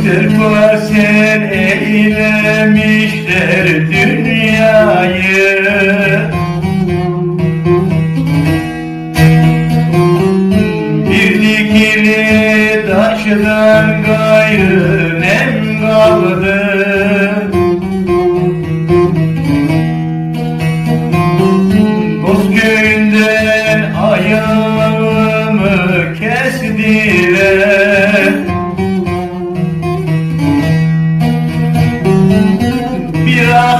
Parsel parsel eylemişler dünyayı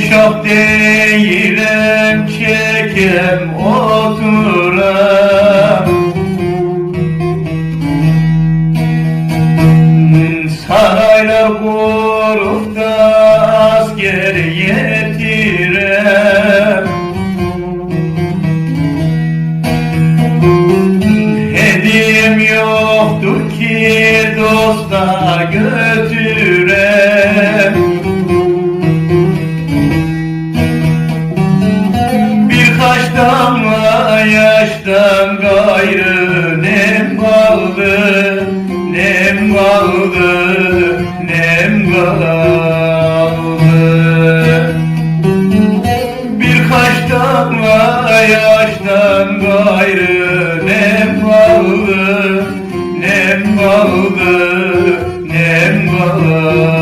Padişah değilim çekem oturam Sarayla kurup da asker yetirem Hediyem yoktur ki dosta götürem gayrı nem kaldı Nem kaldı, nem kaldı. Birkaç damla yaştan gayrı nem kaldı Nem kaldı, nem kaldı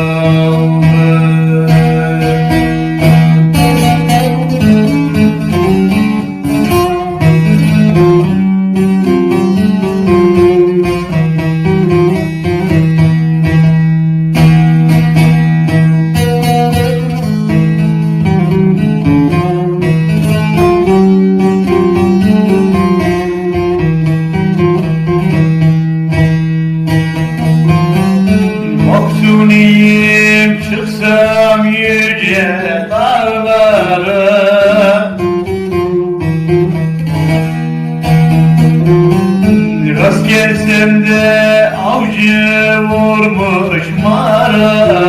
yüce dağlara Rast gelsem de avcı vurmuş maralar